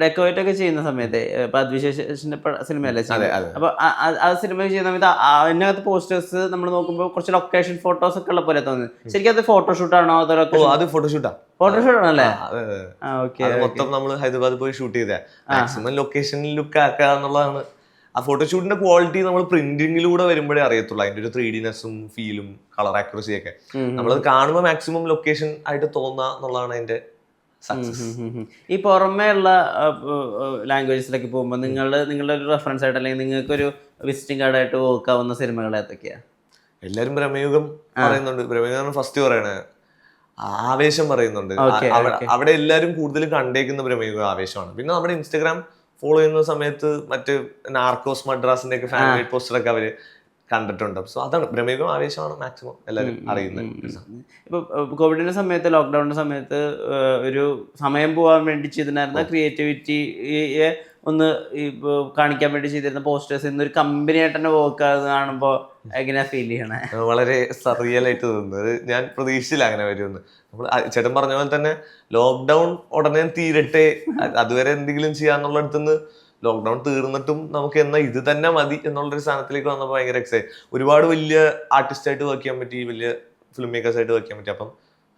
ഡെക്കോറേറ്റ് ഒക്കെ ചെയ്യുന്ന സമയത്ത് ഇപ്പൊ അദ്വിശേഷന്റെ സിനിമയല്ലേ അപ്പൊ ആ- സിനിമ ചെയ്യുന്ന സമയത്ത് അതിനകത്ത് പോസ്റ്റേഴ്സ് നമ്മൾ നോക്കുമ്പോൾ കുറച്ച് ലൊക്കേഷൻ ഫോട്ടോസ് ഒക്കെ ഉള്ള പോലെ തോന്നുന്നു. ശരിക്കും അത് ഫോട്ടോഷൂട്ട് ആണോ അതോ അത് ഫോട്ടോഷൂട്ടാ ഫോട്ടോഷൂട്ട് ആണല്ലേ? മൊത്തം നമ്മൾ ഹൈദരാബാദ് പോയി ഷൂട്ട് ചെയ്ത മാക്സിമം ലൊക്കേഷനിൽ ലുക്ക് ആക്കുക എന്നുള്ളതാണ്. ആ ഫോട്ടോഷൂട്ടിന്റെ ക്വാളിറ്റി നമ്മൾ പ്രിന്റിങ്ങിലൂടെ വരുമ്പോഴേ അറിയത്തുള്ളൂ. അതിന്റെ ഒരു ത്രീ ഡിനെസ്സും ഫീലും കളർ ആക്യുറസിയൊക്കെ നമ്മളത് കാണുമ്പോൾ മാക്സിമം ലൊക്കേഷൻ ആയിട്ട് തോന്നുക എന്നുള്ളതാണ് അതിന്റെ സക്സസ് ഈ പുറമേ ഉള്ള ലാംഗ്വേജസിലേക്ക് പോകുമ്പോൾ നിങ്ങൾ നിങ്ങളുടെ ഒരു റെഫറൻസ് ആയിട്ട് അല്ലെങ്കിൽ നിങ്ങൾക്ക് ഒരു വിസിറ്റിംഗ് കാർഡായിട്ട് നോക്കാവുന്ന സിനിമകൾ ഏതൊക്കെയാ? എല്ലാരും പ്രമേയുഗം പറയുന്നുണ്ട്. പ്രമേയുഗം ഫസ്റ്റ് പറയണേ. ആവേശം പറയുന്നുണ്ട്. അവിടെ- എല്ലാവരും എല്ലാരും കൂടുതൽ കണ്ടേക്കുന്ന പ്രമേയുഗം ആവേശമാണ്. പിന്നെ നമ്മുടെ ഇൻസ്റ്റാഗ്രാം ഫോളോ ചെയ്യുന്ന സമയത്ത് മറ്റ് നാർക്കോസ് മദ്രാസിന്റെ ഒക്കെ ഫാമിലി പോസ്റ്റർ ഒക്കെ അവർ കണ്ടിട്ടുണ്ട്. സോ അതാണ്. ഭ്രമീകം ആവേശമാണ് മാക്സിമം എല്ലാവരും അറിയുന്നത്. ഇപ്പൊ കോവിഡിന്റെ സമയത്ത് ലോക്ക്ഡൌണിന്റെ സമയത്ത് ഒരു സമയം പോകാൻ വേണ്ടി ചെയ്തിട്ടുണ്ടായിരുന്ന ക്രിയേറ്റിവിറ്റിയെ ഒന്ന് കാണിക്കാൻ വേണ്ടി ചെയ്തിരുന്ന പോസ്റ്റേഴ്സ് ഇന്നൊരു കമ്പനി ആയിട്ട് തന്നെ വർക്ക് കാണുമ്പോ എങ്ങനെയാ ഫീൽ ചെയ്യണേ? വളരെ സറിയലായിട്ട് തോന്നുന്നു. തോന്നുന്നത് ഞാൻ പ്രതീക്ഷിച്ചില്ല അങ്ങനെ വരുമെന്ന്. നമ്മൾ ചേട്ടൻ പറഞ്ഞ പോലെ തന്നെ ലോക്ക്ഡൗൺ ഉടനെ തീരട്ടെ. അതുവരെ എന്തെങ്കിലും ചെയ്യാന്നുള്ള അടുത്തുനിന്ന് ലോക്ക്ഡൗൺ തീർന്നിട്ടും നമുക്ക് എന്നാ ഇത് തന്നെ മതി എന്നുള്ളൊരു സ്ഥാനത്തിലേക്ക് വന്നപ്പോൾ ഭയങ്കര എക്സൈറ്റ് ഒരുപാട് വലിയ ആർട്ടിസ്റ്റായിട്ട് വർക്ക് ചെയ്യാൻ പറ്റി വലിയ ഫിലിം മേക്കേഴ്സ് ആയിട്ട് വർക്ക് ചെയ്യാൻ പറ്റി. അപ്പം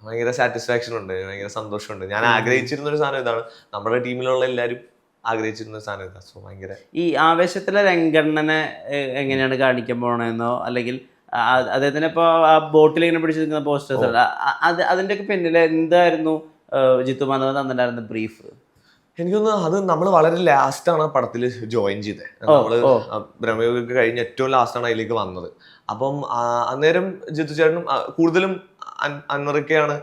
ഭയങ്കര സാറ്റിസ്ഫാക്ഷൻ ഉണ്ട് ഭയങ്കര സന്തോഷമുണ്ട്. ഞാൻ ആഗ്രഹിച്ചിരുന്ന ഒരു സാധനം ഇതാണ്. നമ്മുടെ ടീമിലുള്ള എല്ലാവരും ആഗ്രഹിച്ചിരുന്ന ഒരു സാധനം ഇതാണ് സോ ഭയങ്കര ഈ ആവേശത്തിലെ രംഗണ്ണനെ എങ്ങനെയാണ് കാണിക്കാൻ പോണെന്നോ? അല്ലെങ്കിൽ അദ്ദേഹത്തിന് ഇപ്പോൾ ആ ബോട്ടിൽ ഇങ്ങനെ പിടിച്ചു നിൽക്കുന്ന പോസ്റ്റേഴ്സ് അത് അതിന്റെയൊക്കെ പിന്നിൽ എന്തായിരുന്നു? ജിത്തു മാധവൻ തന്നിട്ടുണ്ടായിരുന്ന ബ്രീഫ് എനിക്കൊന്ന് അത് നമ്മൾ വളരെ ലാസ്റ്റ് ആണ് ആ പടത്തിൽ ജോയിൻ ചെയ്തത് നമ്മൾ ഓ. കഴിഞ്ഞ ഏറ്റവും ലാസ്റ്റ് ആണ് അതിലേക്ക് വന്നത്. അപ്പം അന്നേരം ജിത്തു ചേട്ടനും കൂടുതലും അൻ-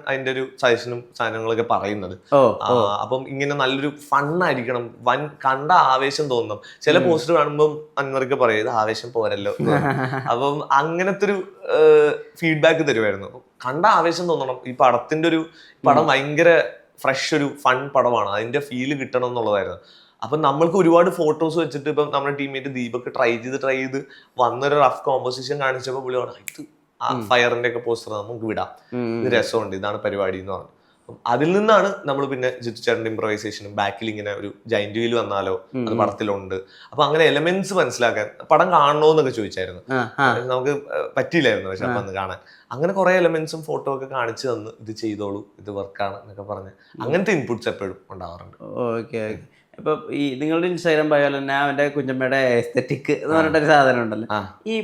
അതിന്റെ ഒരു സജഷനും സാധനങ്ങളൊക്കെ പറയുന്നത്. അപ്പം ഇങ്ങനെ നല്ലൊരു ഫണ്ണായിരിക്കണം വൻ കണ്ട ആവേശം തോന്നണം ചില പോസ്റ്റർ കാണുമ്പോൾ അൻവർക്ക് പറയും ഇത് ആവേശം പോരല്ലോ. അപ്പം അങ്ങനത്തെ ഒരു ഫീഡ്ബാക്ക് തരുമായിരുന്നു കണ്ട ആവേശം തോന്നണം. ഈ പടത്തിന്റെ ഒരു പടം ഭയങ്കര ഫ്രഷ് ഒരു ഫൺ പടമാണ്. അതിന്റെ ഫീൽ കിട്ടണം എന്നുള്ളതായിരുന്നു. അപ്പം നമ്മൾക്ക് ഒരുപാട് ഫോട്ടോസ് വെച്ചിട്ട് ഇപ്പം നമ്മുടെ ടീമേറ്റ് ദീപക് ട്രൈ ചെയ്ത് ട്രൈ ചെയ്ത് വന്നൊരു റഫ് കോമ്പോസിഷൻ കാണിച്ചപ്പോൾ പുള്ളി പറഞ്ഞു ഇത് ആ ഫയറിന്റെ ഒക്കെ പോസ്റ്റർ നമുക്ക് വിടാം. ഇത് രസമുണ്ട്. ഇതാണ് പരിപാടി എന്ന് പറഞ്ഞു. അതിൽ നിന്നാണ് നമ്മൾ പിന്നെ ജിത്തു ചേട്ടന്റെ ഇംപ്രവൈസേഷനും ബാക്കിൽ ഇങ്ങനെ ഒരു ജൈന്റ് വീൽ വന്നാലോ അത് പടത്തിലുണ്ട്. അപ്പൊ അങ്ങനെ എലമെന്റ്സ് മനസ്സിലാക്കാൻ പടം കാണണോ എന്നൊക്കെ ചോദിച്ചായിരുന്നു. നമുക്ക് പറ്റിയില്ലായിരുന്നു പക്ഷെ അപ്പൊ അന്ന് കാണാൻ. അങ്ങനെ കുറെ എലമെന്റ്സും ഫോട്ടോ ഒക്കെ കാണിച്ചു തന്ന് ഇത് ചെയ്തോളൂ ഇത് വർക്കാണ് എന്നൊക്കെ പറഞ്ഞ് അങ്ങനത്തെ ഇൻപുട്സ് എപ്പോഴും ഉണ്ടാവാറുണ്ട്. ഓക്കെ. ഇപ്പൊ ഈ നിങ്ങളുടെ ഇൻസ്റ്റാഗ്രാം ബയോ തന്നെ അവന്റെ കുഞ്ഞമ്മയുടെ എസ്തെറ്റിക് എന്ന് പറഞ്ഞിട്ടൊരു സാധനം ഉണ്ടല്ലോ. ഈ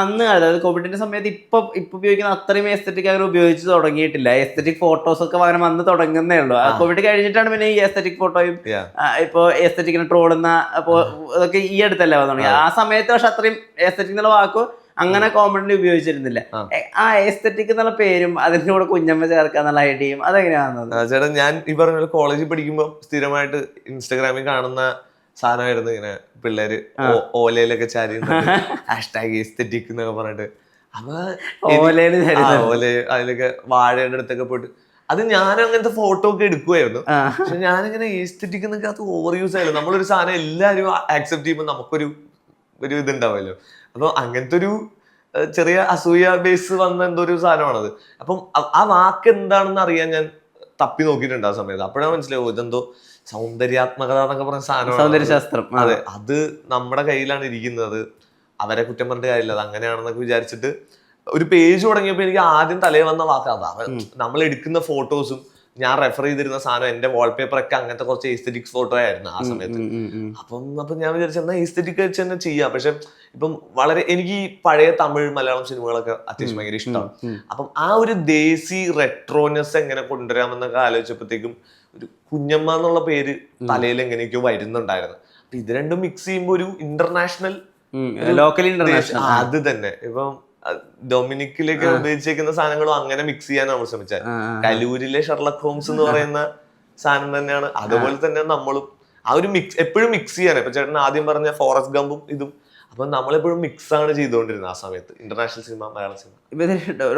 അന്ന് അതായത് കോവിഡിന്റെ സമയത്ത് ഇപ്പൊ ഇപ്പൊ ഉപയോഗിക്കുന്ന അത്രയും എസ്തെറ്റിക് അവർ ഉപയോഗിച്ച് തുടങ്ങിയിട്ടില്ല. എസ്തെറ്റിക് ഫോട്ടോസ് ഒക്കെ അങ്ങനെ വന്ന് തുടങ്ങുന്നേ ഉള്ളൂ. കോവിഡ് കഴിഞ്ഞിട്ടാണ് പിന്നെ ഈ എസ്തെറ്റിക് ഫോട്ടോയും. ഇപ്പൊ എസ്തെറ്റിക്കിനെ ട്രോളുന്ന അപ്പോ അതൊക്കെ ഈ അടുത്തല്ലേ വന്നു തുടങ്ങി ആ സമയത്ത് പക്ഷെ അത്രയും എസ്തെറ്റിക് എന്നുള്ള വാക്ക് അങ്ങനെ കോമഡി ഉപയോഗിച്ചിരുന്നില്ല. ആ. എസ്തറ്റിക് എന്നുള്ള പേരും അതിന്റെ കൂടെ കുഞ്ഞമ്മ ചേർക്കുക എന്നുള്ള ഐഡിയയും അതെങ്ങനെയാ ചേട്ടാ ഞാൻ ഈ പറഞ്ഞ കോളേജിൽ പഠിക്കുമ്പോൾ സ്ഥിരമായിട്ട് ഇൻസ്റ്റാഗ്രാമിൽ കാണുന്ന സാധനമായിരുന്നു ഇങ്ങനെ പിള്ളേര് ഓലയിലൊക്കെ ചാരി ഹാഷ്ടാഗ് എസ്തറ്റിക് എന്നൊക്കെ പറഞ്ഞിട്ട്. അപ്പൊ ഓലയിൽ അതിലൊക്കെ വാഴയുടെ അടുത്തൊക്കെ പോയിട്ട്. അത് ഞാൻ അങ്ങനത്തെ ഫോട്ടോ ഒക്കെ എടുക്കുമായിരുന്നു. പക്ഷെ ഞാനിങ്ങനെ എസ്തെറ്റിക് എന്നൊക്കെ അത് ഓവർ യൂസ് ആയാലും നമ്മളൊരു സാധനം എല്ലാവരും ആക്സെപ്റ്റ് ചെയ്യുമ്പോൾ നമുക്കൊരു ഒരു ഇതുണ്ടാവുമല്ലോ. അപ്പൊ അങ്ങനത്തെ ഒരു ചെറിയ അസൂയ ബേസ് വന്ന എന്തോ ഒരു സാധനമാണത്. അപ്പം ആ- വാക്ക് എന്താണെന്ന് അറിയാൻ ഞാൻ തപ്പി നോക്കിയിട്ടുണ്ട് ആ സമയത്ത്. അപ്പോഴാണ് മനസ്സിലാവും ഇതെന്തോ സൗന്ദര്യാത്മകത എന്നൊക്കെ പറഞ്ഞ സൗന്ദര്യശാസ്ത്രം. അതെ അത് നമ്മുടെ കയ്യിലാണ് ഇരിക്കുന്നത്. അവരെ കുറ്റം പറഞ്ഞിട്ട് കാര്യമില്ല. അത് അങ്ങനെയാണെന്നൊക്കെ വിചാരിച്ചിട്ട് ഒരു പേജ് തുടങ്ങിയപ്പോൾ എനിക്ക് ആദ്യം തലേ വന്ന വാക്ക്. അതാണ് നമ്മൾ എടുക്കുന്ന ഫോട്ടോസും ഞാൻ റെഫർ ചെയ്തിരുന്ന സാധനം എന്റെ വാൾപേപ്പർ ഒക്കെ അങ്ങനത്തെ കുറച്ച് എസ്തെറ്റിക്സ് ഫോട്ടോ ആയിരുന്നു ആ സമയത്ത്. അപ്പം അപ്പം ഞാൻ വിചാരിച്ചു എന്നാൽ എസ്തെറ്റിക് വെച്ച് തന്നെ ചെയ്യാം. പക്ഷെ ഇപ്പം വളരെ എനിക്ക് ഈ പഴയ തമിഴ് മലയാളം സിനിമകളൊക്കെ അത്യാവശ്യം ഭയങ്കര ഇഷ്ടമാണ് അപ്പം ആ ഒരു ദേശി റെട്രോനെസ് എങ്ങനെ കൊണ്ടുവരാമെന്നൊക്കെ ആലോചിച്ചപ്പോഴത്തേക്കും ഒരു കുഞ്ഞമ്മ എന്നുള്ള പേര് തലയിൽ എങ്ങനെയൊക്കെയോ വരുന്നുണ്ടായിരുന്നു. അപ്പൊ ഇത് രണ്ടും മിക്സ് ചെയ്യുമ്പോൾ ഒരു ഇന്റർനാഷണൽ ലോക്കൽ ഇന്റർനാഷണൽ അത് തന്നെ. ഇപ്പം ഡൊമിനിക്കിലേക്ക് ഉപയോഗിച്ചേക്കുന്ന സാധനങ്ങളും അങ്ങനെ മിക്സ് ചെയ്യാൻ നമ്മൾ ശ്രമിച്ചത്. കലൂരിലെ ഷെർലക് ഹോംസ് എന്ന് പറയുന്ന സാധനം തന്നെയാണ്. അതുപോലെ തന്നെ നമ്മളും ആ ഒരു മിക്സ് എപ്പോഴും മിക്സ് ചെയ്യാനാണ്. ഇപ്പൊ ചേട്ടൻ ആദ്യം പറഞ്ഞ ഫോറസ്റ്റ് ഗംബും ഇതും. അപ്പൊ നമ്മളെപ്പോഴും മിക്സ് ആണ് ചെയ്തുകൊണ്ടിരുന്നത് ആ സമയത്ത്. ഇന്റർനാഷണൽ സിനിമ മലയാള സിനിമ ഇപ്പൊ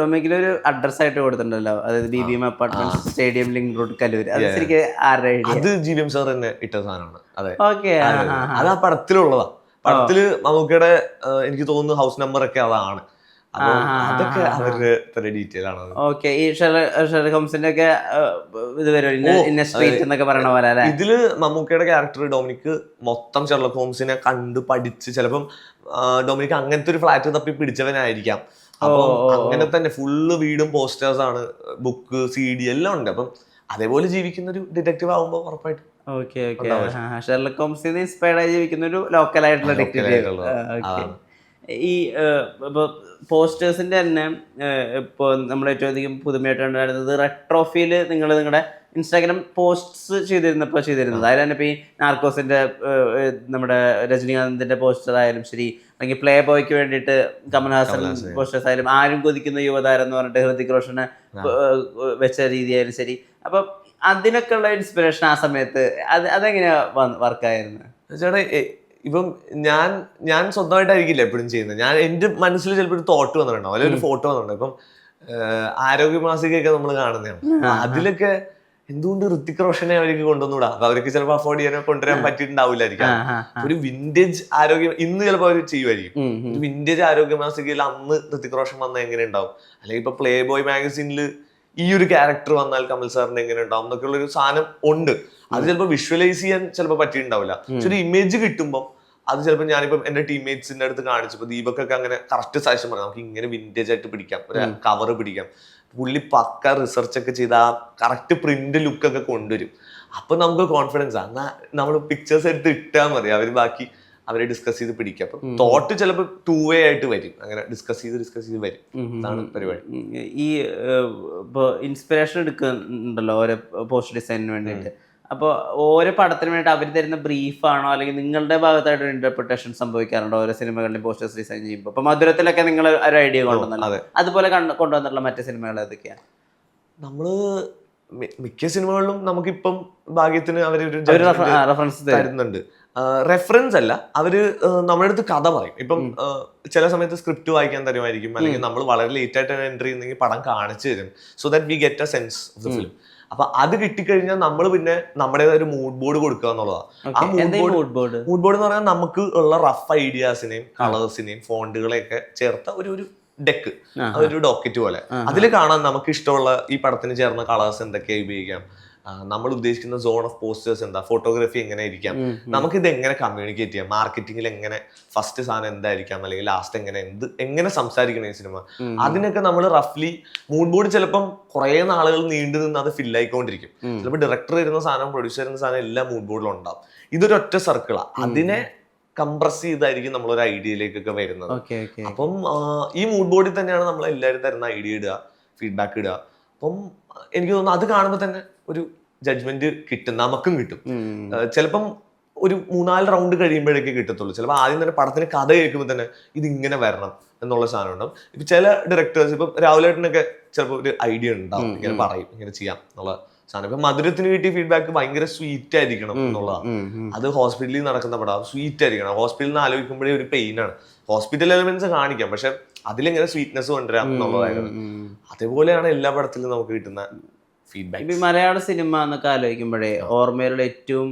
ഡൊമിനിക്കിൽ ഒരു അഡ്രസ് ആയിട്ട് കൊടുത്തിട്ടുണ്ടല്ലോ. അതായത് B B M apartment stadium link road Kaloor അത് ശരിക്കും ആരുടെ അത് ജി വി എം സാർ തന്നെ ഇട്ട സാധനമാണ്. അതെ. ഓക്കെ അതെ, ആ പടത്തിലുള്ളതാ. പടത്തിൽ മമ്മൂക്കയുടെ എനിക്ക് തോന്നുന്നു ഹൗസ് നമ്പർ ഒക്കെ അതാണ്. അതൊക്കെ. അവരുടെ ഡീറ്റെയിൽ ആണ് ഓക്കെ ഈ ഷെർലക് ഹോംസിന്റെ ഒക്കെ ഇത് വരും ഇന്ന സ്ട്രീറ്റ് എന്നൊക്കെ പറയണ പോലെ അല്ലെ? ഇതിൽ മമ്മൂക്കയുടെ ക്യാരക്ടർ ഡൊമിനിക്ക് മൊത്തം ഷെർലക് ഹോംസിനെ കണ്ട് പഠിച്ച് ചിലപ്പം ഡൊമിനിക്ക് അങ്ങനത്തെ ഒരു ഫ്ലാറ്റ് തപ്പി പിടിച്ചവനായിരിക്കാം. അപ്പം. അങ്ങനെ തന്നെ ഫുള്ള് വീടും പോസ്റ്റേഴ്സ് ആണ് ബുക്ക് സി ഡി എല്ലാം ഉണ്ട്. അപ്പം അതേപോലെ ജീവിക്കുന്ന ഒരു ഡിറ്റക്റ്റീവ് ആവുമ്പോൾ ഉറപ്പായിട്ടും ഓക്കെ ഓക്കെ. ഷെർലക് ഹോംസിൽ ഇൻസ്പയർഡ് ആയി ജീവിക്കുന്ന ഒരു ലോക്കൽ ആയിട്ടുള്ള ഡിറ്റക്റ്റീവ്. ഈ ഇപ്പോൾ പോസ്റ്റേഴ്സിന്റെ തന്നെ ഇപ്പോൾ നമ്മൾ ഏറ്റവും അധികം പുതുമയായിട്ട് കണ്ടുവരുന്നത് റെട്രോഫിയിൽ നിങ്ങൾ നിങ്ങളുടെ ഇൻസ്റ്റാഗ്രാം പോസ്റ്റ്സ് ചെയ്തിരുന്നപ്പോൾ ചെയ്തിരുന്നത്. അതിൽ തന്നെ ഇപ്പോൾ ഈ നാർക്കോസിന്റെ നമ്മുടെ രജനീകാന്തിന്റെ പോസ്റ്റർ ആയാലും ശരി അല്ലെങ്കിൽ പ്ലേ ബോയ്ക്ക് വേണ്ടിയിട്ട് കമൽഹാസൻ. പോസ്റ്റേഴ്സ് ആയാലും ആരും കൊതിക്കുന്ന യുവതാരം എന്ന് പറഞ്ഞിട്ട് ഹൃതിക് റോഷന് വെച്ച രീതിയായാലും ശരി. അപ്പം അതിനൊക്കെ ഉള്ള ഇൻസ്പിറേഷൻ ആ സമയത്ത് അത് അതെങ്ങനെയാണ് വർക്കായിരുന്നു ചേട്ടാ ഇപ്പം ഞാൻ ഞാൻ സ്വന്തമായിട്ടായിരിക്കില്ല എപ്പോഴും ചെയ്യുന്നത്. ഞാൻ എന്റെ മനസ്സിൽ ചിലപ്പോൾ ഒരു തോട്ട് വന്നിട്ടുണ്ടാവും അല്ലെങ്കിൽ ഒരു ഫോട്ടോ വന്നിട്ടുണ്ടോ ഇപ്പം ആരോഗ്യ മാസികയൊക്കെ നമ്മൾ കാണുന്നതാണ്. അതിലൊക്കെ എന്തുകൊണ്ട് ഋത്തിക് റോഷനെ അവർക്ക് കൊണ്ടുവന്നൂടാ അപ്പൊ അവർക്ക് ചിലപ്പോൾ അഫോർഡ് ചെയ്യാനോ കൊണ്ടുവരാൻ പറ്റിയിട്ടുണ്ടാവില്ലായിരിക്കാം. ഒരു വിന്റേജ് ആരോഗ്യം ഇന്ന് ചിലപ്പോൾ അവർ ചെയ്യുമായിരിക്കും. ഒരു വിന്റേജ് ആരോഗ്യ മാസികയിൽ അന്ന് ഋത്തിക് റോഷൻ വന്ന എങ്ങനെ ഉണ്ടാവും? അല്ലെങ്കിൽ ഇപ്പൊ പ്ലേ ബോയ് മാഗസീനിൽ ഈ ഒരു ക്യാരക്ടർ വന്നാൽ കമൽ സാറിന് എങ്ങനെ ഉണ്ടാവും എന്നൊക്കെ ഉള്ള ഒരു സാധനം ഉണ്ട്. അത് ചിലപ്പോൾ വിഷ്വലൈസ് ചെയ്യാൻ ചിലപ്പോൾ പറ്റിയിട്ടുണ്ടാവില്ല. പക്ഷെ ഒരു ഇമേജ് കിട്ടുമ്പോൾ അത് ചിലപ്പോൾ ഞാനിപ്പം എന്റെ ടീംമേറ്റ്സിന്റെ അടുത്ത് കാണിച്ചപ്പോൾ ദീപക്കൊക്കെ അങ്ങനെ കറക്റ്റ് സാക്ഷ്യം പറയാം. നമുക്ക് ഇങ്ങനെ വിന്റേജ് ആയിട്ട് പിടിക്കാം. ഒരു കവർ പിടിക്കാം. പുള്ളി പക്ക റിസർച്ച് ഒക്കെ ചെയ്ത് ആ കറക്റ്റ് പ്രിന്റ് ലുക്ക് ഒക്കെ കൊണ്ടുവരും. അപ്പൊ നമുക്ക് കോൺഫിഡൻസ് ആ. എന്നാ നമ്മൾ പിക്ചേഴ്സ് എടുത്ത് ഇട്ടാൽ മതി. അവർ ബാക്കി അവരെ ഡിസ്കസ് ചെയ്ത് പിടിക്കുക അപ്പൊ തോട്ട് ചിലപ്പോൾ ടൂ വേ ആയിട്ട് വരും. അങ്ങനെ ഡിസ്കസ് ചെയ്ത് ഡിസ്കസ് ചെയ്ത് വരും. അതാണ് പരിപാടി. ഈ ഇപ്പോൾ ഇൻസ്പിറേഷൻ എടുക്കുന്നുണ്ടല്ലോ ഓരോ പോസ്റ്റ് ഡിസൈനിന് വേണ്ടിയിട്ട്. അപ്പോൾ ഓരോ പടത്തിന് വേണ്ടിയിട്ട് അവർ തരുന്ന ബ്രീഫാണോ അല്ലെങ്കിൽ നിങ്ങളുടെ ഭാഗത്തായിട്ട് ഇന്റർപ്രിട്ടേഷൻ സംഭവിക്കാറുണ്ടോ? ഓരോ സിനിമകളിലും പോസ്റ്റേഴ്സ് ഡിസൈൻ ചെയ്യുമ്പോൾ അപ്പോൾ മധുരത്തിലൊക്കെ നിങ്ങൾ ഒരു ഐഡിയ കൊണ്ടുവന്നല്ലോ. അതെ. അതുപോലെ കൊണ്ടുവന്നിട്ടുള്ള മറ്റു സിനിമകൾ ഏതൊക്കെയാണ് നമ്മൾ മി- മിക്ക സിനിമകളിലും നമുക്കിപ്പം ഭാഗ്യത്തിന് ഒരു റെഫറൻസ് തരും. തരുന്നുണ്ട്. റെഫറൻസ് അല്ല. അവർ ആ, നമ്മുടെ അടുത്ത് കഥ പറയും. ഇപ്പം ചില സമയത്ത് സ്ക്രിപ്റ്റ് വായിക്കാൻ തരുമായിരിക്കും. അല്ലെങ്കിൽ നമ്മൾ വളരെ ലേറ്റ് ആയിട്ട് എൻട്രി ചെയ്യുന്നെങ്കിൽ പടം കാണിച്ചു തരും. So that we get a sense of the film അപ്പൊ അത് കിട്ടിക്കഴിഞ്ഞാൽ നമ്മൾ പിന്നെ നമ്മുടെ ഒരു മൂഡ് ബോർഡ് കൊടുക്കുക എന്നുള്ളതാണ് ആ മൂഡ് ബോർഡ് മൂഡ് ബോർഡ് എന്ന് പറഞ്ഞാൽ നമുക്ക് ഉള്ള റഫ് ഐഡിയാസിനെയും കളേഴ്സിനെയും ഫോണ്ടുകളെയൊക്കെ ചേർത്ത ഒരു ഒരു ഡെക്ക് അതൊരു ഡോക്കറ്റ് പോലെ. അതിൽ കാണാൻ നമുക്ക് ഇഷ്ടമുള്ള ഈ പടത്തിന് ചേർന്ന കളേഴ്സ് എന്തൊക്കെയാണ് ഉപയോഗിക്കാം. നമ്മൾ ഉദ്ദേശിക്കുന്ന സോൺ ഓഫ് പോസ്റ്റേഴ്സ് എന്താ? ഫോട്ടോഗ്രാഫി എങ്ങനെ ഇരിക്കാം? നമുക്ക് ഇത് എങ്ങനെ കമ്മ്യൂണിക്കേറ്റ് ചെയ്യാം? മാർക്കറ്റിംഗിൽ എങ്ങനെ ഫസ്റ്റ് സാധനം എന്തായിരിക്കാം? അല്ലെങ്കിൽ ലാസ്റ്റ് എങ്ങനെ എന്ത് എങ്ങനെ സംസാരിക്കണം ഈ സിനിമ അതിനൊക്കെ നമ്മൾ റഫ്ലി മൂഡ് ബോർഡ് ചിലപ്പം കുറേ നാളുകൾ നീണ്ടു നിന്ന് അത് ഫിൽ ആയിക്കൊണ്ടിരിക്കും. ചിലപ്പോൾ ഡയറക്ടർ വരുന്ന സാധനം പ്രൊഡ്യൂസർ വരുന്ന സാധനം എല്ലാം മൂഡ് ബോർഡിലും ഉണ്ടാവും. ഇതൊരു ഒറ്റ സർക്കിളാണ് അതിനെ കംപ്രസ് ചെയ്തായിരിക്കും നമ്മൾ ഒരു ഐഡിയയിലേക്കൊക്കെ വരുന്നത്. അപ്പം ഈ മൂഡ് ബോർഡിൽ തന്നെയാണ് നമ്മൾ എല്ലാവരും തരുന്ന ഐഡിയ ഇടുക ഫീഡ്ബാക്ക് ഇടുക. അപ്പം എനിക്ക് തോന്നുന്നു അത് കാണുമ്പോൾ തന്നെ ഒരു ജഡ്ജ്മെന്റ് കിട്ടും നമുക്കും കിട്ടും. ചിലപ്പം ഒരു മൂന്നാൽ റൗണ്ട് കഴിയുമ്പോഴേക്കും കിട്ടത്തുള്ളൂ. ചിലപ്പോൾ ആദ്യം തന്നെ പടത്തിന് കഥ കേൾക്കുമ്പോൾ തന്നെ ഇത് ഇങ്ങനെ വരണം എന്നുള്ള സാധനം ഉണ്ടാവും. ഇപ്പൊ ചില ഡയറക്ടേഴ്സ് ഇപ്പം രാഹുലേട്ടനൊക്കെ ചിലപ്പോൾ ഒരു ഐഡിയ ഉണ്ടാവും. ഇങ്ങനെ പറയും ഇങ്ങനെ ചെയ്യാം എന്നുള്ള സാധനം. ഇപ്പൊ മധുരത്തിന് കിട്ടിയ ഫീഡ്ബാക്ക് ഭയങ്കര സ്വീറ്റ് ആയിരിക്കണം എന്നുള്ളതാണ് അത് ഹോസ്പിറ്റലിൽ നടക്കുന്ന പടം സ്വീറ്റ് ആയിരിക്കണം. ഹോസ്പിറ്റലിൽ നിന്ന് ആലോചിക്കുമ്പോഴേ ഒരു പെയിൻ ആണ്. ഹോസ്പിറ്റൽ എലമെന്റ്സ് കാണിക്കാം പക്ഷെ അതിലിങ്ങനെ സ്വീറ്റ്നെസ് കൊണ്ടുവരാം എന്നുള്ളതായിരുന്നു. അതേപോലെയാണ് എല്ലാ പടത്തിലും നമുക്ക് കിട്ടുന്ന ഫീഡ്ബാക്ക് മലയാള സിനിമ എന്നൊക്കെ ആലോചിക്കുമ്പോഴേ ഓർമ്മയിലുള്ള ഏറ്റവും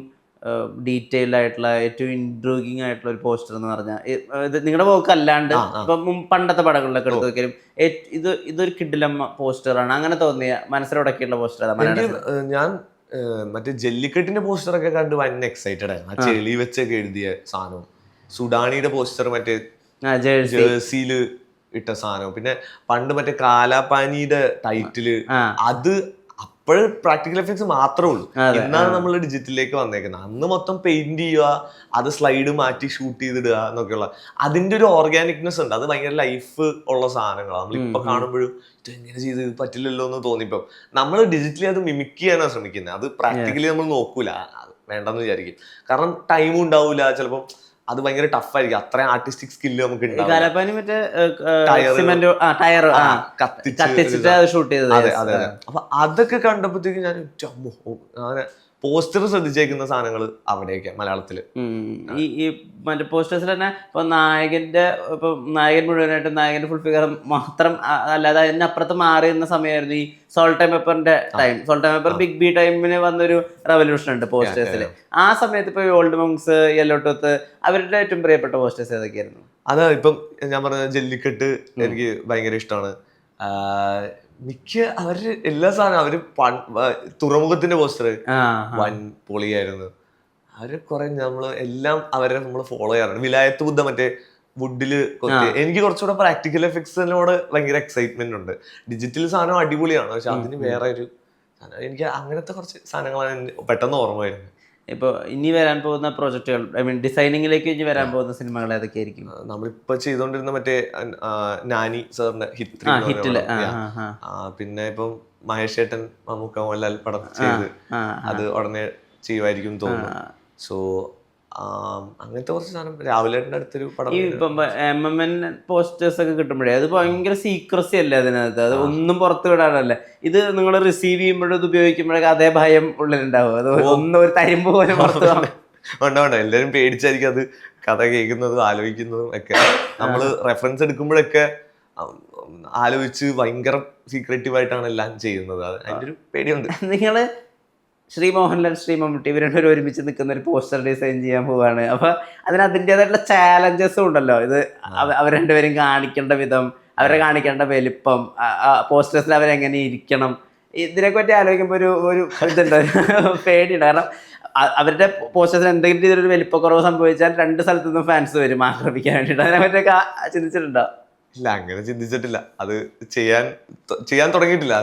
ഡീറ്റെയിൽഡ് ആയിട്ടുള്ള ഏറ്റവും ഇൻട്രൂഗിങ് ആയിട്ടുള്ള ഒരു പോസ്റ്റർ എന്ന് പറഞ്ഞാൽ ഇത് നിങ്ങളുടെ പോക്ക് അല്ലാണ്ട്. ഇപ്പൊ പണ്ടത്തെ പടങ്ങളിലൊക്കെ എടുത്ത് നോക്കിയാലും ഇത് ഇതൊരു കിഡിലമ്മ പോസ്റ്ററാണ് അങ്ങനെ തോന്നിയ മനസ്സിലുടക്കിയുള്ള പോസ്റ്റർ ഞാൻ മറ്റേ ജല്ലിക്കെട്ടിന്റെ പോസ്റ്റർ ഒക്കെ കണ്ട് വൻ എക്സൈറ്റഡ് ആയിരുന്നു. ആ ചെളി വെച്ചൊക്കെ എഴുതിയ സാധനം സുഡാണിയുടെ പോസ്റ്റർ മറ്റേ ജേഴ്സിയിൽ ഇട്ട സാധനം പിന്നെ പണ്ട് മറ്റേ കാലാപാനിയുടെ ടൈറ്റിൽ അത് അപ്പോഴ് പ്രാക്ടിക്കൽ എഫക്ട്സ് മാത്രമേ ഉള്ളൂ. എന്നാണ് നമ്മൾ ഡിജിറ്റലിലേക്ക് വന്നേക്കുന്നത്. അന്ന് മൊത്തം പെയിന്റ് ചെയ്യുക അത് സ്ലൈഡ് മാറ്റി ഷൂട്ട് ചെയ്തിടുക എന്നൊക്കെയുള്ള അതിന്റെ ഒരു ഓർഗാനിക്നെസ് ഉണ്ട്. അത് ഭയങ്കര ലൈഫ് ഉള്ള സാധനങ്ങളാണ്. നമ്മൾ ഇപ്പൊ കാണുമ്പോഴും ഇത് എങ്ങനെ ചെയ്ത്? ഇത് പറ്റില്ലല്ലോ എന്ന് തോന്നിപ്പോ നമ്മൾ ഡിജിറ്റലി അത് മിമിക് ചെയ്യാനാണ് ശ്രമിക്കുന്നത്. അത് പ്രാക്ടിക്കലി നമ്മൾ നോക്കൂല. വേണ്ടെന്ന് വിചാരിക്കും. കാരണം ടൈമും ഉണ്ടാവില്ല ചിലപ്പം അത് ഭയങ്കര ടഫ് ആയിരിക്കും. അത്രയും ആർട്ടിസ്റ്റിക് സ്കില്ല് നമുക്ക് കാലപ്പാനി മറ്റേ. സിമെന്റ് ടയർ കത്തിച്ചിട്ട് അത് ഷൂട്ട് ചെയ്തത്. അതെ അപ്പൊ അതൊക്കെ കണ്ടപ്പോഴത്തേക്കും ഞാൻ അങ്ങനെ പോസ്റ്റർ ശ്രദ്ധിച്ചേക്കുന്ന സാധനങ്ങൾ അവിടെയൊക്കെ മലയാളത്തിൽ. ഈ ഈ മറ്റേ പോസ്റ്റേഴ്സിൽ തന്നെ ഇപ്പൊ നായകന്റെ ഇപ്പൊ നായകൻ മുഴുവനായിട്ട് നായകന്റെ ഫുൾ ഫിഗർ മാത്രം അല്ലാതെ അതിനപ്പുറത്ത് അപ്പുറത്ത് മാറിയുന്ന സമയമായിരുന്നു ഈ സോൾട്ട് പേപ്പറിന്റെ time salt paper big B ടൈമിന് വന്നൊരു റെവല്യൂഷൻ ഉണ്ട് പോസ്റ്റേഴ്സിൽ ആ സമയത്ത് ഇപ്പൊ ഓൾഡ് മങ്സ് യെല്ലോ ടൂത്ത് അവരുടെ ഏറ്റവും പ്രിയപ്പെട്ട പോസ്റ്റേഴ്സ് ഏതൊക്കെയായിരുന്നു? അതാ ഇപ്പം ഞാൻ പറഞ്ഞ ജെല്ലിക്കെട്ട് എനിക്ക് ഭയങ്കര ഇഷ്ടമാണ്. മിക്ക അവർ എല്ലാ സാധനം അവർ തുറമുഖത്തിന്റെ പോസ്റ്റർ വൻ പൊളിയായിരുന്നു. അവർ കുറെ നമ്മൾ എല്ലാം അവരെ നമ്മൾ ഫോളോ ചെയ്യാറുണ്ട്. വിലായത്ത് ബുദ്ധ മറ്റേ വുഡിൽ എനിക്ക് കുറച്ചുകൂടെ പ്രാക്ടിക്കൽ എഫക്ട്സിനോട് ഭയങ്കര എക്സൈറ്റ്മെന്റ് ഉണ്ട്. ഡിജിറ്റൽ സാധനം അടിപൊളിയാണ്. പക്ഷെ അതിന് വേറെ ഒരു എനിക്ക് അങ്ങനത്തെ കുറച്ച് സാധനങ്ങളാണ് പെട്ടെന്ന് ഓർമ്മ വരുന്നത്. ഇപ്പൊ ഇനി വരാൻ പോകുന്ന പ്രോജക്റ്റുകൾ ഐ മീൻ ഡിസൈനിങ്ങിലേക്ക് ഇനി വരാൻ പോകുന്ന സിനിമകൾ ഏതൊക്കെയായിരിക്കും? ആ, നമ്മളിപ്പോ ചെയ്തോണ്ടിരുന്ന മറ്റേ നാനി സാറിന്റെ ഹിറ്റ് പിന്നെ ഇപ്പം മഹേഷ് ഏട്ടൻ മമ്മൂക്ക മോഹൻലാൽ പടം ചെയ്ത് അത് ഉടനെ ചെയ്യുമായിരിക്കും തോന്നുന്നു. സോ അങ്ങനത്തെ കുറച്ച് സാധനം. രാവിലെ അടുത്തൊരു പടം ഈ ഇപ്പം എം എം എൻ പോസ്റ്റേഴ്സ് ഒക്കെ കിട്ടുമ്പോഴേ അത് ഭയങ്കര സീക്രസി അല്ലേ അതിനകത്ത്? അത് ഒന്നും പുറത്ത് വിടാനല്ലേ. ഇത് നിങ്ങൾ റിസീവ് ചെയ്യുമ്പോഴും ഇത് ഉപയോഗിക്കുമ്പോഴൊക്കെ അതേ ഭയം ഉള്ളിലുണ്ടാവും. അത് ഒന്നും ഒരു തരിമ്പ് പോലെ പുറത്ത്. വേണ്ട വേണ്ട. എല്ലാരും പേടിച്ചായിരിക്കും അത് കഥ കേൾക്കുന്നതും ആലോചിക്കുന്നതും ഒക്കെ. നമ്മൾ റെഫറൻസ് എടുക്കുമ്പോഴൊക്കെ ആലോചിച്ച് ഭയങ്കര സീക്രട്ടീവ് ആയിട്ടാണ് എല്ലാം ചെയ്യുന്നത്. അത് അതിന്റെ ഒരു പേടിയുണ്ട്. നിങ്ങൾ ശ്രീ മോഹൻലാൽ ശ്രീ മമ്മൂട്ടി ഇവർ രണ്ടുപേരും ഒരുമിച്ച് നിൽക്കുന്ന ഒരു പോസ്റ്റർ ഡിസൈൻ ചെയ്യാൻ പോവാണ്. അപ്പോൾ അതിന് അതിന്റെതായിട്ടുള്ള ചാലഞ്ചസും ഉണ്ടല്ലോ. ഇത് അവ- അവർ രണ്ടുപേരും കാണിക്കേണ്ട വിധം അവരെ കാണിക്കേണ്ട വലിപ്പം പോസ്റ്റേഴ്സിൽ അവരെങ്ങനെ ഇരിക്കണം ഇതിനെ പറ്റി ആലോചിക്കുമ്പോൾ ഒരു ഒരു ഇതുണ്ട്. പേടിയുണ്ട്. കാരണം അവരുടെ പോസ്റ്റേഴ്സിന് എന്തെങ്കിലും രീതിയിലൊരു വലിപ്പക്കുറവ് സംഭവിച്ചാൽ രണ്ട് സ്ഥലത്തു നിന്നും ഫാൻസ് വരും ആക്രമിക്കാൻ വേണ്ടിയിട്ട്. അതിനെ പറ്റിയൊക്കെ ചിന്തിച്ചിട്ടുണ്ടോ? ഇല്ല അങ്ങനെ ചിന്തിച്ചിട്ടില്ല. അത് ചെയ്യാൻ ചെയ്യാൻ തുടങ്ങിയിട്ടില്ല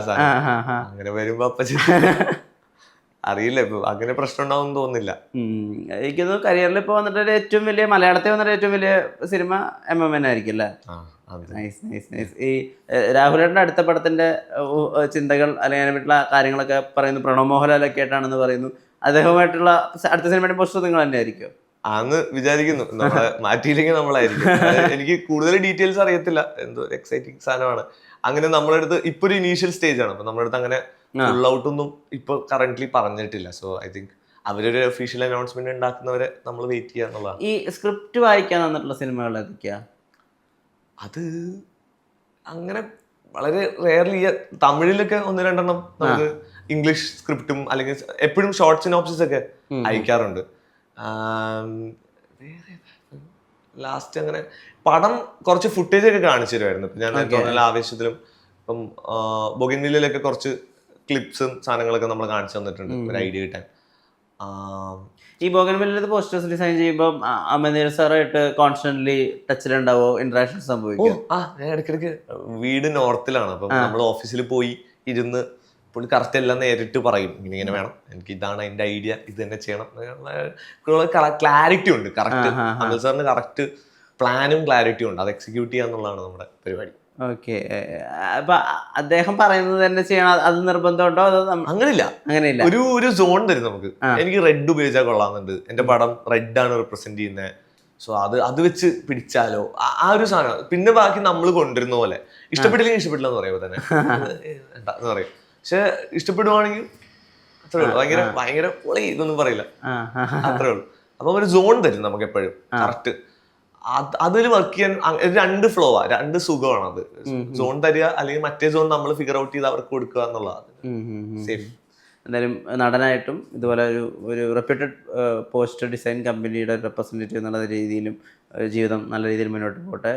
അങ്ങനെ വരുമ്പോ അപ്പൊ അറിയില്ല. ഇപ്പൊ അങ്ങനെ പ്രശ്നം ഉണ്ടാവും തോന്നുന്നില്ല. എനിക്ക് എനിക്കൊന്ന് കരിയറിൽ ഇപ്പോൾ വന്നിട്ട് ഏറ്റവും വലിയ മലയാളത്തിൽ വന്നിട്ട് ഏറ്റവും വലിയ സിനിമ എം എം എൻ ആയിരിക്കും അല്ലേ? നൈസ് നൈസ് നൈസ് ഈ രാഹുലേട്ടന്റെ രാഹുലേട്ടന്റെ അടുത്ത പടത്തിന്റെ ചിന്തകൾ അല്ലെങ്കിൽ അതിനെപ്പറ്റിയുള്ള കാര്യങ്ങളൊക്കെ പറയുന്നു. പ്രണവ് മോഹൻലാലൊക്കെ ആയിട്ടാണെന്ന് പറയുന്നു. അദ്ദേഹവുമായിട്ടുള്ള അടുത്ത സിനിമയുടെ പോസ്റ്റർ നിങ്ങൾ തന്നെ ആയിരിക്കും ആന്ന് വിചാരിക്കുന്നു. നമ്മളെ മാറ്റിയില്ലെങ്കിൽ നമ്മളായിരിക്കും. എനിക്ക് കൂടുതൽ ഡീറ്റെയിൽസ് അറിയത്തില്ല. എന്തോ എക്സൈറ്റിംഗ് സാധനമാണ്. അങ്ങനെ നമ്മളെടുത്ത് ഇപ്പൊ ഒരു ഇനീഷ്യൽ സ്റ്റേജ് ആണ്. അപ്പൊ നമ്മളെടുത്ത് അങ്ങനെ ഫുൾ ഔട്ട് ഒന്നും ഇപ്പൊ കറന്റ്ലി പറഞ്ഞിട്ടില്ല. സോ ഐ തിങ്ക് അവരൊരു ഒഫീഷ്യൽ അനൗൺസ്മെന്റ് ഉണ്ടാക്കുന്നവരെ നമ്മൾ വെയിറ്റ് ചെയ്യുക എന്നുള്ളതാണ്. ഈ സ്ക്രിപ്റ്റ് വായിക്കാൻ തന്നിട്ടുള്ള സിനിമകൾ ഏതൊക്കെയാ? അത് അങ്ങനെ വളരെ റെയർലി തമിഴിലൊക്കെ ഒന്ന് രണ്ടെണ്ണം നമുക്ക് ഇംഗ്ലീഷ് സ്ക്രിപ്റ്റും അല്ലെങ്കിൽ എപ്പോഴും ഷോർട്ട് സിനോപ്സിസ് ഒക്കെ അയക്കാറുണ്ട്. ലാസ്റ്റ് അങ്ങനെ പടം കുറച്ച് ഫുട്ടേജ് ഒക്കെ കാണിച്ചു തരുമായിരുന്നു. ഞാൻ ആവേശത്തിലും ഇപ്പം ബൊഗിനിലൊക്കെ കുറച്ച് ക്ലിപ്സും സാധനങ്ങളൊക്കെ നമ്മൾ കാണിച്ചു തന്നിട്ടുണ്ട്. ഒരു ഐഡിയ കിട്ടാൻ. ഈ ബോഗൻവില്ലത് പോസ്റ്റേഴ്സ് ഡിസൈൻ ചെയ്യുമ്പോൾ അമനീർ സാറായിട്ട് കോൺസ്റ്റന്റ്ലി ടച്ചിലുണ്ടാവോ ഇന്ററാക്ഷൻ സംഭവിക്കും? ആ ഞാൻ ഇടയ്ക്കിടയ്ക്ക് വീട് നോർത്തിലാണ് അപ്പം നമ്മൾ ഓഫീസിൽ പോയി ഇരുന്ന് പുള്ളി കറക്റ്റ് എല്ലാം നേരിട്ട് പറയും. ഇങ്ങനെ ഇങ്ങനെ വേണം. എനിക്ക് ഇതാണ് അതിന്റെ ഐഡിയ. ഇത് തന്നെ ചെയ്യണം. ക്ലാരിറ്റി ഉണ്ട്. കറക്റ്റ് അമൽ സാറിന് കറക്റ്റ് പ്ലാനും ക്ലാരിറ്റിയും ഉണ്ട്. അത് എക്സിക്യൂട്ട് ചെയ്യാന്നുള്ളതാണ് നമ്മുടെ പരിപാടി. ഓക്കെ. അപ്പൊ അദ്ദേഹം പറയുന്നത് തന്നെ ചെയ്യണം അത് നിർബന്ധമുണ്ടോ അതോ അങ്ങനെയില്ല. അങ്ങനെയില്ല. ഒരു ഒരു സോൺ തരും നമുക്ക്. എനിക്ക് റെഡ് ഉപയോഗിച്ചാൽ കൊള്ളാമെന്നുണ്ട്. എന്റെ പടം റെഡ് ആണ് റിപ്രസെന്റ് ചെയ്യുന്നത് സോ അത് അത് വെച്ച് പിടിച്ചാലോ? ആ- ഒരു സാധനം. പിന്നെ ബാക്കി നമ്മൾ കൊണ്ടുവരുന്ന പോലെ. ഇഷ്ടപ്പെട്ടില്ലെങ്കിൽ ഇഷ്ടപ്പെട്ടില്ല എന്ന് പറയുമ്പോൾ തന്നെ. എന്ന് പറയും. പക്ഷെ ഇഷ്ടപ്പെടുവാണെങ്കിൽ അത്രേ ഉള്ളൂ. ഭയങ്കര ഭയങ്കര പൊളി ഇതൊന്നും പറയില്ല. അത്രേ ഉള്ളൂ. അപ്പൊ ഒരു സോൺ തരും നമുക്ക് എപ്പോഴും. കറക്റ്റ്. അതിൽ വർക്ക് ചെയ്യാൻ രണ്ട് ഫ്ലോ ആ രണ്ട് സുഖമാണ് അത്. സോൺ തരിക അല്ലെങ്കിൽ മറ്റേ സോൺ നമ്മൾ ഫിഗർ ഔട്ട് ചെയ്ത് അവർക്ക് കൊടുക്കുക എന്നുള്ളതാണ്. സേഫ് എന്തായാലും നടനായിട്ടും ഇതുപോലെ ഒരു ഒരു റെപ്യൂട്ടഡ് പോസ്റ്റർ ഡിസൈൻ കമ്പനിയുടെ റെപ്രസെന്റേറ്റീവ് എന്നുള്ള രീതിയിലും ജീവിതം നല്ല രീതിയിൽ മുന്നോട്ട് പോട്ടെ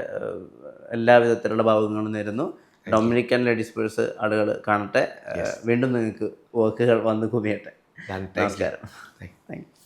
എല്ലാ വിധത്തിലുള്ള ഭാഗങ്ങളും നേരുന്നു. ഡൊമിനിക്കൻ ലേഡീസ് പേഴ്സ് ആളുകൾ കാണട്ടെ. വീണ്ടും നിങ്ങൾക്ക് വർക്കുകൾ വന്ന് കുമിയട്ടെ. നമസ്കാരം. Thank you